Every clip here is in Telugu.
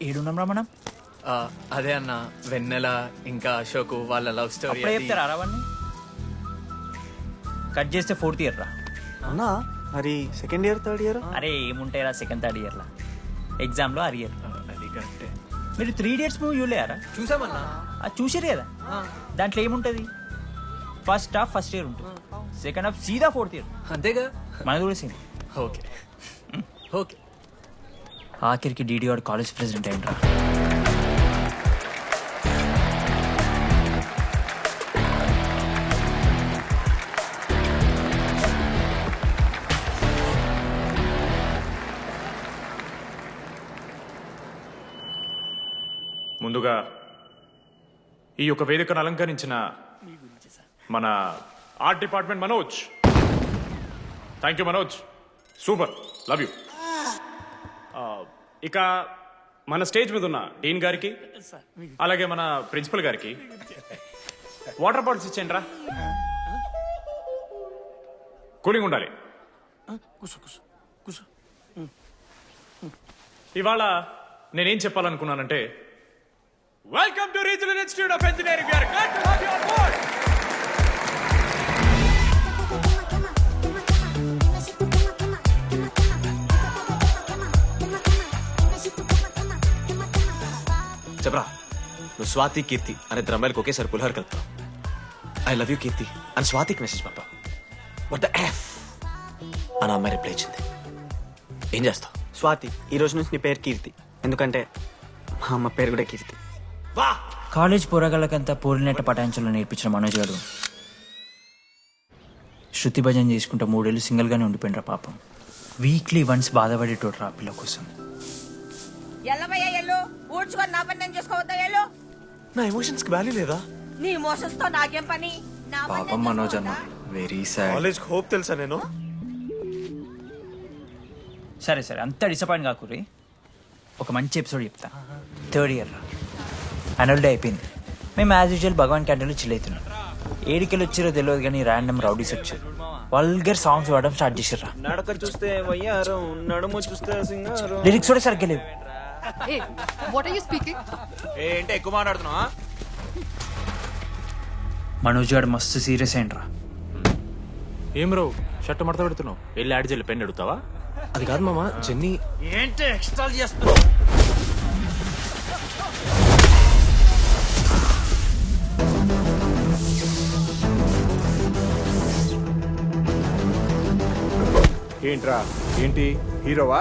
ఏడున్నాం రా మనం? ఆ, అదే అన్న వెన్నెల ఇంకా అశోక్ వాళ్ళ లవ్ స్టోరీ అప్పుడే చెప్తారా రావన్నీ కట్ చేస్తే ఫోర్త్ ఇయర్ రా. అన్నా మరి సెకండ్ ఇయర్ థర్డ్ ఇయర్ అరే ఏముంటాయి రా సెకండ్ థర్డ్ ఇయర్లో ఎగ్జామ్లో అరియర్ అది కరెక్టే మీరు త్రీ ఇయర్స్ మూవీ చూడలేరా చూసామన్నా? అది చూసారు కదా? దాంట్లో ఏముంటుంది? ఫస్ట్ హాఫ్ ఫస్ట్ ఇయర్ ఉంటుంది. సెకండ్ హాఫ్ సీదా ఫోర్త్ ఇయర్ అంతేగా? మన కూడా సేమ్ ఓకే. ఓకే. ఆఖరికి డీడీఆర్ కాలేజ్ ప్రెసిడెంట్ అయింట్రా ముందుగా ఈ యొక్క వేదికను అలంకరించిన మన art department Manoj. Thank you Manoj. Super love you ఇక మన స్టేజ్ మీద ఉన్న డీన్ గారికి అలాగే మన ప్రిన్సిపల్ గారికి వాటర్ బాటిల్స్ ఇచ్చేయండి రా. కూలింగ్ ఉండాలి. ఇవాళ నేనేం చెప్పాలనుకున్నానంటే welcome to regional institute of engineering నువ్వు స్వాతి కీర్తి అనే ఇద్దరు అమ్మాయిలకు ఒకేసారి పులిహోర కలుపుతావు. ఐ లవ్ యూ కీర్తి అని స్వాతికి మెసేజ్ పంపా వాట్ ద ఎఫ్ అని అమ్మాయి రిప్లై ఇచ్చింది. ఏం చేస్తావు? స్వాతి ఈ రోజు నుంచి నీ పేరు కీర్తి. ఎందుకంటే మా అమ్మ పేరు కూడా కీర్తి. వా! కాలేజ్ పోరగాళ్ళకంతా పోరినట్ట పటాయించలో నేర్పించిన మనోజ్ గారు. శృతి భజన చేసుకుంటా మూడేళ్ళు సింగిల్గానే ఉండిపోయినరా పాపం. వీక్లీ వన్స్ బాధపడేటోడు రా పిల్ల కోసం. ఎల్లవయ్యా ఎల్లు. ఊడ్చుకొని నా పని నేను చేసుకోవద్దా ఎల్లు? నా ఎమోషన్స్కి వాల్యూ లేదా? నీ మోషన్స్తో నాకేం పని? నా పాపం మనోజ్ అన్న? వెరీ సాడ్ కాలేజ్ హోప్ తెలుసా నేను? సరే సరే అంత డిసప్పాయింట్ కాకురి ఒక మంచి ఎపిసోడ్ చెప్తా. థర్డ్ ఇయర్ రా. యాన్యువల్ డే అయిపోయింది. మేము యాజ్ యూజువల్ భగవాన్ క్యాంటీన్లో చిల్ అవుతున్నాం. ఏడికెళ్ళి వచ్చారో తెలియదు కానీ ర్యాండమ్ రౌడీస్ వచ్చారు. వల్గర్ సాంగ్స్ పాడడం స్టార్ట్ చేసారు నడక చూస్తే వయ్యారం నడుము చూస్తే సింగారం. లిరిక్స్ కూడా సరిగ్గా లేవు. What are you speaking? ఏంటి ఎక్కువ మాట్లాడుతున్నావా? మనోజ్ గారు మస్తు సీరియస్ అయిండ్రా ఏం రో షర్ట్ మడత పెడుతున్నావు. వెళ్ళి యాడ్ చేయాలి పెన్ అడుగుతావా అది కాదు మామ జెన్నీ. ఏంటి ఎక్స్ట్రా చేస్తున్నావు? ఏంట్రా ఏంటి హీరోవా?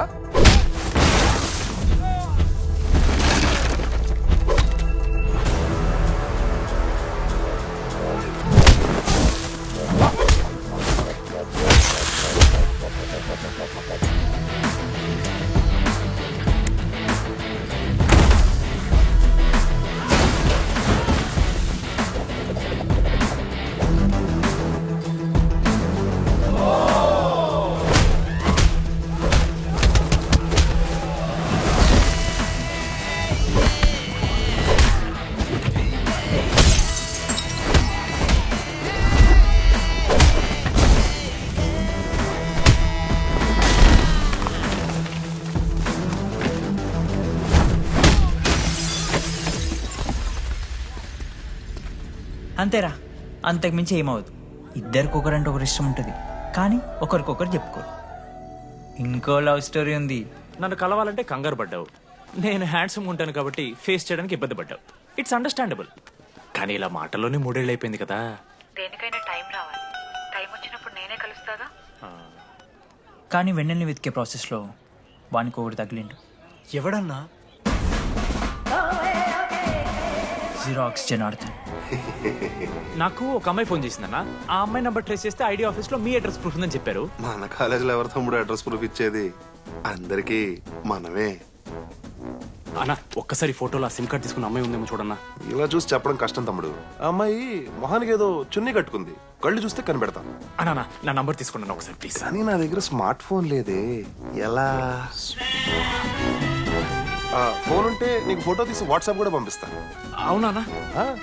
అంతేరా. అంతకు మించి ఏమవదు ఇద్దరికి ఒకరంటే ఒకరు ఇష్టం ఉంటుంది. కానీ ఒకరికొకరు చెప్పుకోరు. ఇంకో లవ్ స్టోరీ ఉంది. నన్ను కలవాలంటే కంగారు పడ్డావు. నేను హ్యాండ్సమ్ ఉంటాను కాబట్టి ఫేస్ చేయడానికి ఇబ్బంది పడ్డావు. ఇట్స్ అండర్స్టాండబుల్ కానీ ఇలా మాటల్లోనే మూడేళ్ళు అయిపోయింది కదా. దేనికైనా టైం రావాలి. టైం వచ్చినప్పుడు నేనే కలుస్తాగా? కానీ వెన్నెల్ని వెతికే ప్రాసెస్లో వానికి ఒకటి తగిలిండు. ఎవడన్నా? జిరాక్స్ జనార్దన్. నాకు ఒక అమ్మాయి ఫోన్ చేసిందన్న. ఆ అమ్మాయి నెంబర్ ట్రేస్ చేస్తే ఐడి ఆఫీస్లో మీ అడ్రస్ ప్రూఫ్ ఉందని చెప్పారు. మన కాలేజీలో ఎవరి తమ్ముడు అడ్రస్ ప్రూఫ్ ఇచ్చేది? అందరికీ మనమే. అన్న ఒక్కసారి ఫోటోలో ఆ సిమ్ కార్డ్ తీసుకున్న అమ్మాయి ఉందేమో చూడన్నా. ఇలా చూసి చెప్పడం కష్టం తమ్ముడు. ఆ అమ్మాయి మొహానికి ఏదో చున్నీ కట్టుకుంది. కళ్ళు చూస్తే కనిపెడతాం. అన్నా నా నంబర్ తీసుకున్నాను ఒకసారి ప్లీజ్ కానీ నా దగ్గర స్మార్ట్ ఫోన్ లేదే. ఎలా? ఆ, ఫోన్ ఉంటే నీకు ఫోటో తీసి వాట్సాప్ కూడా పంపిస్తాను. అవునా ఆ,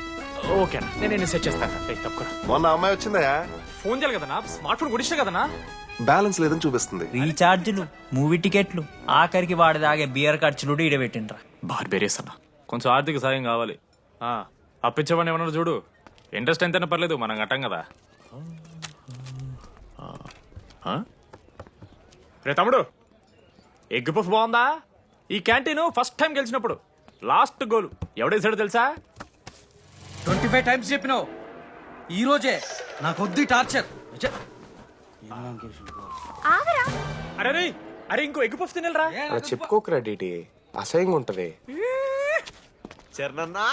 ఓకే అన్న. నేను నేను సెట్ చేస్తాను? రేయ్, తప్పుకోరా మొన్న అమ్మాయి వచ్చిందా ఫోన్ చేయాలి కదన్నా? స్మార్ట్ ఫోన్ గుడిస్తే కదన్నా? బ్యాలెన్స్ లేదని చూపిస్తుంది. రీఛార్జ్లు మూవీ టికెట్లు ఆఖరికి వాడి దాగే బియర్ ఖర్చులు ఈడబెట్టిండ్రా బార్బేరియస్ అన్న. కొంచెం ఆర్థిక సాయం కావాలి. ఆ, అప్పించమని ఏమన్నారు చూడు? ఇంట్రెస్ట్ ఎంతైనా పర్లేదు మనం కట్టం కదా. ఆ? రే తమ్ముడు ఎగ్ పఫ్ బాగుందా? ఈ క్యాంటీన్ ఫస్ట్ టైం గెలిచినప్పుడు లాస్ట్ గోల్. ఎవడేసాడో తెలుసా? ట్వంటీ ఫైవ్ టైమ్స్ చెప్పినావు. ఈ రోజే నాకు వద్దు ఈ టార్చర్. అరే రే అరే ఇంకో ఎగ్ పఫ్ తినరా అలా చెప్పుకోకరా డీటీ అసహ్యంగా ఉంటది. చరణన్నా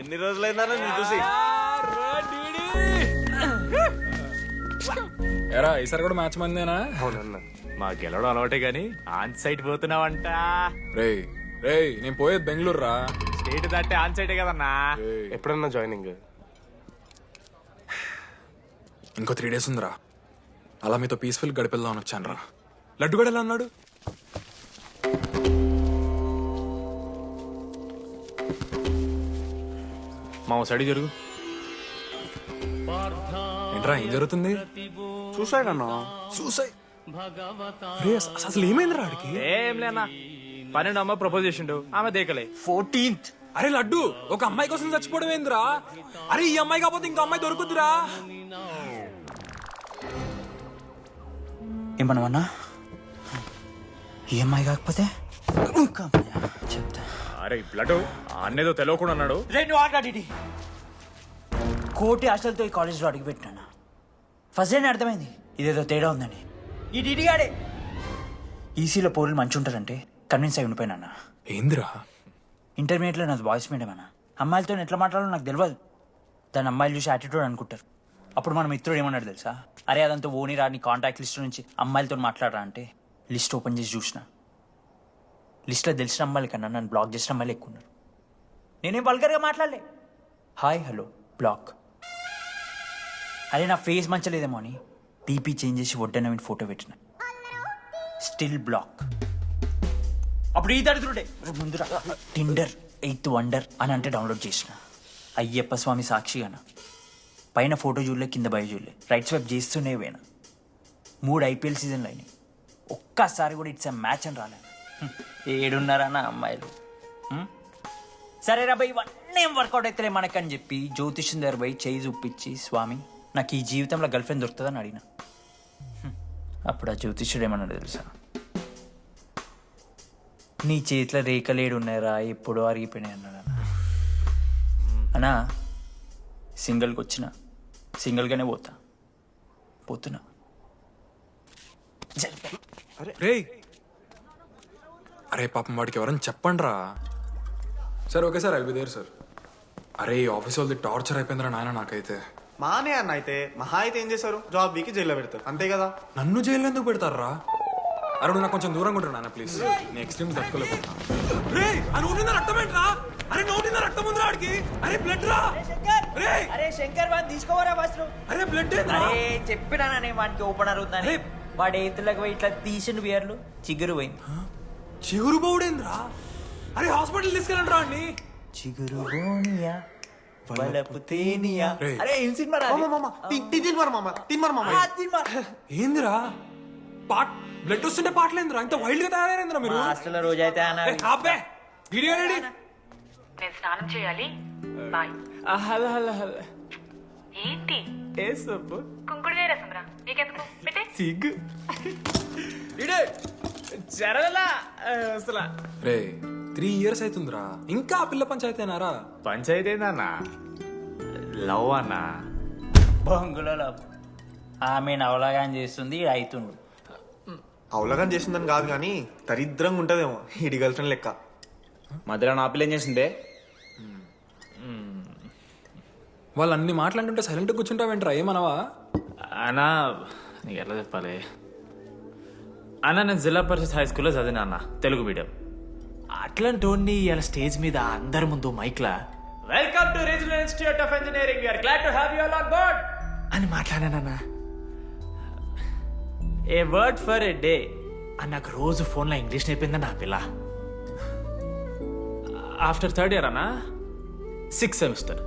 ఎన్ని రోజులైందా నేను చూసి? ఎరా ఈసారి కూడా మ్యాచ్ మందేనా? అవునన్నా. మా గెలవడం అలవాటే గాని ఆన్ సైట్ పోతున్నావంట. రేయ్ రేయ్ నేను పోయేది బెంగళూరు రా స్టేట్ దాటే ఆన్ సైటే కదన్నా. ఎప్పుడన్నా జాయినింగ్. ఇంకో త్రీ డేస్ ఉందిరా. అలా మీతో పీస్ఫుల్ గడిపెళ్దామని వచ్చాను రా లడ్డు కూడా ఎలా అన్నాడు మా సైడ్ జరుగు. ఏంట్రా ఏం జరుగుతుంది? చూసాడు అన్న? చూసాయి అసలు ఏమైందిరా ఆడికి? ఏం లేనా పన్నెండు అమ్మ ప్రపోజ్ చేసిండు. ఆమె దేకలే. ఫోర్టీన్త్. అరే లడ్డు ఒక అమ్మాయి కోసం చచ్చిపోవడం ఏందిరా అరే ఈ అమ్మాయి కాకపోతే ఇంకో అమ్మాయి దొరుకుద్దిరా? ఏమన్నావన్నా? ఈఎంఐ కాకపోతే ఇంకా అమ్మాయా? చెప్తా. అరే బ్లడ్ అన్నేదో తెలియకుండా అన్నాడు. రెండు కోటి ఆశలతో ఈ కాలేజ్లో అడుగుపెట్టినా ఫస్ట్ డే అర్థమైంది? ఇదేదో తేడా ఉందని. ఈ డిడిగాడే ఈసీలో పౌరులు మంచి ఉంటారంటే కన్విన్స్ అయి ఉండిపోయినా ఏందిరా? ఇంటర్మీడియట్లో నాది బాయ్స్ మీడియం అన్న. అమ్మాయిలతో ఎట్లా మాట్లాడాలో నాకు తెలియదు దాని అమ్మాయిలు చూసి యాటిట్యూడ్ అనుకుంటారు. అప్పుడు మన మిత్రుడు ఏమన్నాడు తెలుసా? అరే అదంతా ఓని రాని కాంటాక్ట్ లిస్ట్ నుంచి అమ్మాయిలతో మాట్లాడరా అంటే లిస్ట్ ఓపెన్ చేసి చూసిన. లిస్ట్లో తెలిసిన అమ్మాయిల కన్నా నన్ను బ్లాక్ చేసిన అమ్మాయిలు ఎక్కువ ఉన్నారు. నేనేం వల్గర్గా మాట్లాడలే. హాయ్ హలో బ్లాక్ అరే నా ఫేస్ మంచలేదేమో అని టీపీ చేంజ్ చేసి వడ్డన ఫోటో పెట్టిన. స్టిల్ బ్లాక్ అప్పుడు ఈ దరిద్రుడే. ముందురా. టిండర్ ఎయిత్ వండర్ అని అంటే డౌన్లోడ్ చేసిన. అయ్యప్ప స్వామి సాక్షిగాన పైన ఫోటో చూడలే కింద బయ చూడలే. రైట్ స్వైప్ చేస్తూనే పోయినా. మూడు ఐపీఎల్ సీజన్లు అయినాయి. ఒక్కసారి కూడా ఇట్స్ మ్యాచ్ అని రాలేదు హ్మ్. అమ్మాయిలు? సరే రా ఇవన్నీ ఏం వర్కౌట్ అవుతలే మనకని చెప్పి జ్యోతిష్యం దగ్గర పోయి చేయి చూపించి స్వామి నాకు ఈ జీవితంలో గర్ల్ ఫ్రెండ్ దొరుకుతుందని అడిగిన. అప్పుడు ఆ జ్యోతిష్యుడు ఏమన్నాడు తెలుసా? నీ చేతిలో రేఖలేడు ఉన్నాయరా ఎప్పుడో అరిగిపోయినాయి అన్నాడు అన్న. అన్నా సింగిల్కి వచ్చిన. సింగిల్గానే పోతా. పోతున్నా. రేయ్! అరే పాపం వాడికి ఎవరైనా చెప్పండి రా sir okay sir there sir. అరే ఈ ఆఫీస్ వాళ్ళది టార్చర్ అయిపోయిందిరా నాయన నాకైతే. మానే అన్న అయితే మహా అయితే ఏం చేశారు? జాబ్ వీకి జైల్లో పెడతారు. అంతే కదా? నన్ను జైలు ఎందుకు పెడతారా అరే నువ్వు నాకు కొంచెం దూరంగా ఉంటారు నాన్న ప్లీజ్ నేను ఎక్స్ట్రీమ్స్ తట్టుకోలేకపోతున్నా. రే ఆ నోటి రక్తం ఏంట్రా? అరే నోటి రక్తం ఉందిరా ఆడికి. అరే బ్లడ్ రా. రే. అరే శంకర్ వాడిని తీసుకోవరా ఫస్ట్ అరే బ్లడ్ అరే చెప్పినా నేను వాడికి ఓపెన్ అరే. వాడు ఎత్తులకు పోయి ఇట్లా తీసిన బియర్లు చిగురు పోయింది. చిగురు బౌడేంద్రా అరే హాస్పిటల్ తీసుకెళ్ళండి రా. అండి చిగురు సినిమా. ఏందిరా? పాట్ బ్లడ్ వస్తుంటే పాటలేందిరా ఇంత వైల్డ్గా తయారైందిరా మీరు. మా హాస్టల్లో రోజైతే అన్న ఏ, ఆపే వీడియో రెడీ. నేను స్నానం చేయాలి. బాయ్. Hello hello hello. ఏంటి? ఏ సబ్బు? కుంకుడుగాయ రసం రా. నీకెందుకు? పెట్టే. సిగ్గు. ఇడే జరగలా. అసలు. రే త్రీ ఇయర్స్ అవుతుందిరా ఇంకా ఆ పిల్ల పంచాయతీనారా పంచాయతీ ఏందన్నా లవ్ అన్నా? బొంగులో లవ్. ఆమె నవలాగాని చేస్తుంది ఈడు అవుతుండు అవలగం చేసిందని కాదు కానీ దరిద్రంగా ఉంటదేమో ఇడి గర్ల్ ఫ్రెండ్ లెక్క. మధ్యలో నా పిల్ల ఏం చేసిందే. వాళ్ళు అన్ని మాట్లాడుతుంటే సైలెంట్ కూర్చుంటావేంట్రా? ఏమనవా? అన్నా నీకు ఎట్లా చెప్పాలి? అన్న నేను జిల్లా పరిషత్ హై స్కూల్లో చదివినా అన్న తెలుగు మీడియం. అట్లాంటి వాడిని ఇలా స్టేజ్ మీద అందరి ముందు మైక్లా welcome to regional institute of engineering you're glad to have you on board అని మాట్లాడానన్నా. A word for a day. అని నాకు రోజు ఫోన్లో ఇంగ్లీష్ నేర్పిందని నా పిల్ల? ఆఫ్టర్ థర్డ్ ఇయర్ అన్నా? Six semester.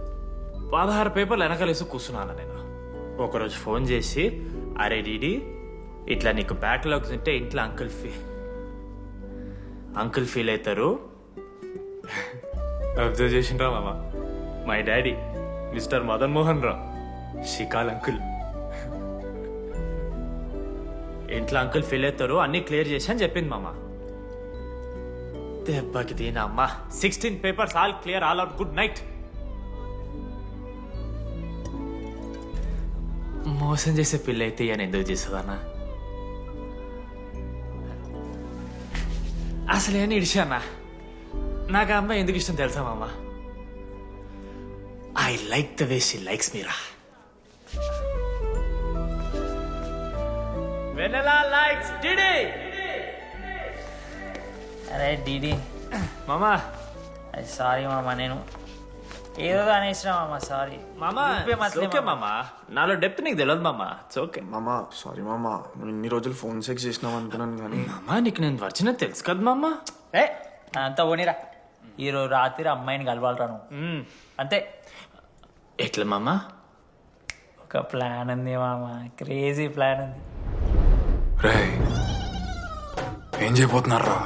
పదహారు పేపర్లు వెనకలేసి కూర్చున్నాను నేను? ఒకరోజు ఫోన్ చేసి అరే డీడి ఇట్లా నీకు బ్యాక్లాగ్స్ ఉంటే ఇంట్లో అంకుల్ ఫీ అంకుల్ ఫీల్ అవుతారు అబ్జర్వ్ చేసిండ్రా మామ. My daddy mister Madan Mohan Rao షికాల్ uncle ఇంట్లో అంకుల్ ఫీల్ అవుతారు అన్ని క్లియర్ చేసి అని చెప్పింది మామ. దెబ్బకి దీని అమ్మా. Sixteen papers all clear all out good night మోసం చేసే పిల్ల అయితే అని ఎందుకు చేస్తుందన్నా అసలు ఏమని ఇడిచానా నాకు ఆ అమ్మాయి ఎందుకు ఇష్టం తెలుసా మామ? I like the way she likes Meera vanilla likes DD అరే డీడీ మామా. అది సారీ మామ నేను ఏదో అనేసిన మామ సారీ మామా ఓకే మామా. నాలో డెప్త్ నీకు తెలియదు మామా. ఇట్స్ ఓకే మామా సారీ మామా. నువ్వు ఇన్ని రోజులు ఫోన్ సెక్స్ చేసినావు అనుకున్నాను కానీ. మామా నీకు నేను వచ్చిన తెలుసు కదా మామా? ఏ అంతా ఓనిరా ఈరోజు రాత్రి అమ్మాయిని కలవాలరా నువ్వు. అంతే. ఎట్లా మామా? ఒక ప్లాన్ ఉంది మామ. క్రేజీ ప్లాన్ ఉంది. రే ఏం చేయబోతున్నారా